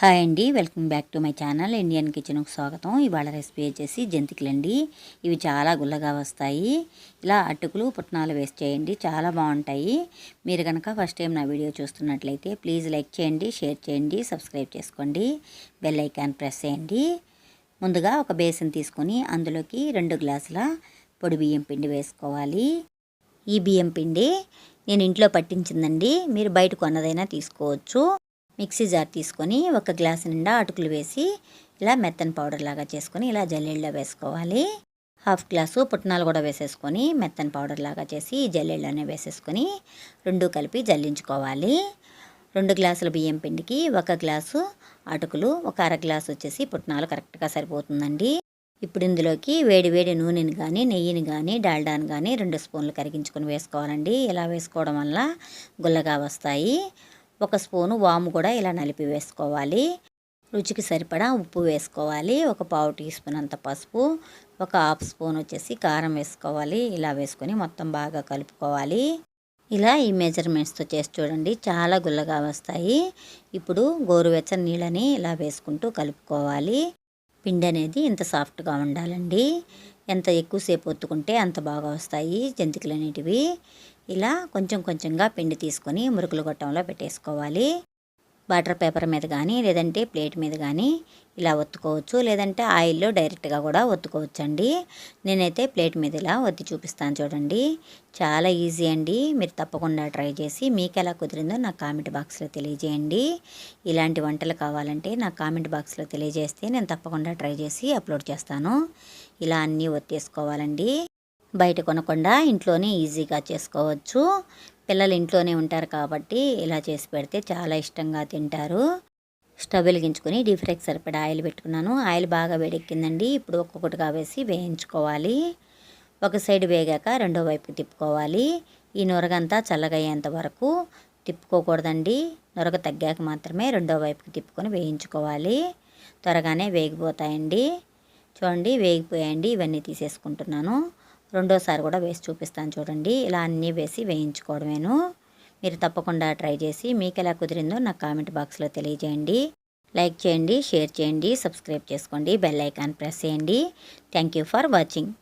Hi అండి welcome back to my channel Indian కిచెన్కు స్వాగతం. ఇవాళ రెసిపీ వచ్చేసి జంతికలండి. ఇవి చాలా గుల్లగా వస్తాయి. ఇలా అటుకులు పుట్నాలు వేస్ట్ చేయండి. చాలా బాగుంటాయి. మీరు కనుక ఫస్ట్ టైం నా వీడియో చూస్తున్నట్లయితే ప్లీజ్ లైక్ చేయండి షేర్ చేయండి సబ్స్క్రైబ్ చేసుకోండి బెల్ ఐకాన్ ప్రెస్ చేయండి. ముందుగా ఒక బేసిన్ తీసుకొని అందులోకి రెండు గ్లాసుల పొడి బియ్యం పిండి వేసుకోవాలి. ఈ బియ్యం పిండి నేను ఇంట్లో పట్టించిందండి. మీరు బయట కొన్నదైనా తీసుకోవచ్చు. మిక్సీ జార్ తీసుకొని ఒక గ్లాస్ నిండా అటుకులు వేసి ఇలా మెత్తని పౌడర్ లాగా చేసుకొని ఇలా జల్లెళ్ళలో వేసుకోవాలి. హాఫ్ గ్లాసు పుట్నాలు కూడా వేసేసుకొని మెత్తని పౌడర్ లాగా చేసి జల్లెళ్ళనే వేసేసుకొని రెండు కలిపి జల్లించుకోవాలి. రెండు గ్లాసుల బియ్యం పిండికి ఒక గ్లాసు అటుకులు ఒక అర గ్లాసు వచ్చేసి పుట్నాలు కరెక్ట్గా సరిపోతుందండి. ఇప్పుడు ఇందులోకి వేడి వేడి నూనెని కానీ నెయ్యిని కానీ డాల్డాని కానీ రెండు స్పూన్లు కరిగించుకొని వేసుకోవాలండి. ఇలా వేసుకోవడం వల్ల గుల్లగా వస్తాయి. ఒక స్పూను వాము కూడా ఇలా నలిపి వేసుకోవాలి. రుచికి సరిపడా ఉప్పు వేసుకోవాలి. ఒక పావు టీ స్పూన్ అంత పసుపు ఒక హాఫ్ స్పూన్ వచ్చేసి కారం వేసుకోవాలి. ఇలా వేసుకొని మొత్తం బాగా కలుపుకోవాలి. ఇలా ఈ మెజర్మెంట్స్తో చేసి చూడండి. చాలా గుల్లగా వస్తాయి. ఇప్పుడు గోరువెచ్చని నీళ్ళని ఇలా వేసుకుంటూ కలుపుకోవాలి. పిండి అనేది ఇంత సాఫ్ట్గా ఉండాలండి. ఎంత ఎక్కువసేపు ఒత్తుకుంటే అంత బాగా వస్తాయి జంతికలు అనేటివి. ఇలా కొంచెం కొంచెంగా పిండి తీసుకొని మురుకులు గొట్టంలో పెట్టేసుకోవాలి. బటర్ పేపర్ మీద కానీ లేదంటే ప్లేట్ మీద కానీ ఇలా ఒత్తుకోవచ్చు. లేదంటే ఆయిల్లో డైరెక్ట్గా కూడా ఒత్తుకోవచ్చు అండి నేనైతే ప్లేట్ మీద ఇలా ఒత్తి చూపిస్తాను చూడండి. చాలా ఈజీ అండి. మీరు తప్పకుండా ట్రై చేసి మీకు ఎలా కుదిరిందో నా కామెంట్ బాక్స్లో తెలియజేయండి. ఇలాంటి వంటలు కావాలంటే నా కామెంట్ బాక్స్లో తెలియజేస్తే నేను తప్పకుండా ట్రై చేసి అప్లోడ్ చేస్తాను. ఇలా అన్నీ ఒత్తేసుకోవాలండి. బయట కొనకుండా ఇంట్లోనే ఈజీగా చేసుకోవచ్చు. పిల్లలు ఇంట్లోనే ఉంటారు కాబట్టి ఇలా చేసి పెడితే చాలా ఇష్టంగా తింటారు. స్టవ్ వెలిగించుకొని డీప్ ఫ్రైకి సరిపడా ఆయిల్ పెట్టుకున్నాను. ఆయిల్ బాగా వేడెక్కిందండి. ఇప్పుడు ఒక్కొక్కటిగా వేసి వేయించుకోవాలి. ఒక సైడ్ వేగాక రెండో వైపుకి తిప్పుకోవాలి. ఈ నొరగంతా చల్లగయ్యేంత వరకు తిప్పుకోకూడదండి. నొరగ తగ్గాక మాత్రమే రెండో వైపుకి తిప్పుకొని వేయించుకోవాలి. త్వరగానే వేగిపోతాయండి. చూడండి వేగిపోయాయండి. ఇవన్నీ తీసేసుకుంటున్నాను. రెండోసారి కూడా వేసి చూపిస్తాను చూడండి. ఇలా అన్నీ వేసి వేయించుకోవడమేను. మీరు తప్పకుండా ట్రై చేసి మీకు ఎలా కుదిరిందో నాకు కామెంట్ బాక్స్లో తెలియజేయండి. లైక్ చేయండి షేర్ చేయండి సబ్స్క్రైబ్ చేసుకోండి బెల్ ఐకాన్ ప్రెస్ చేయండి. Thank you for watching.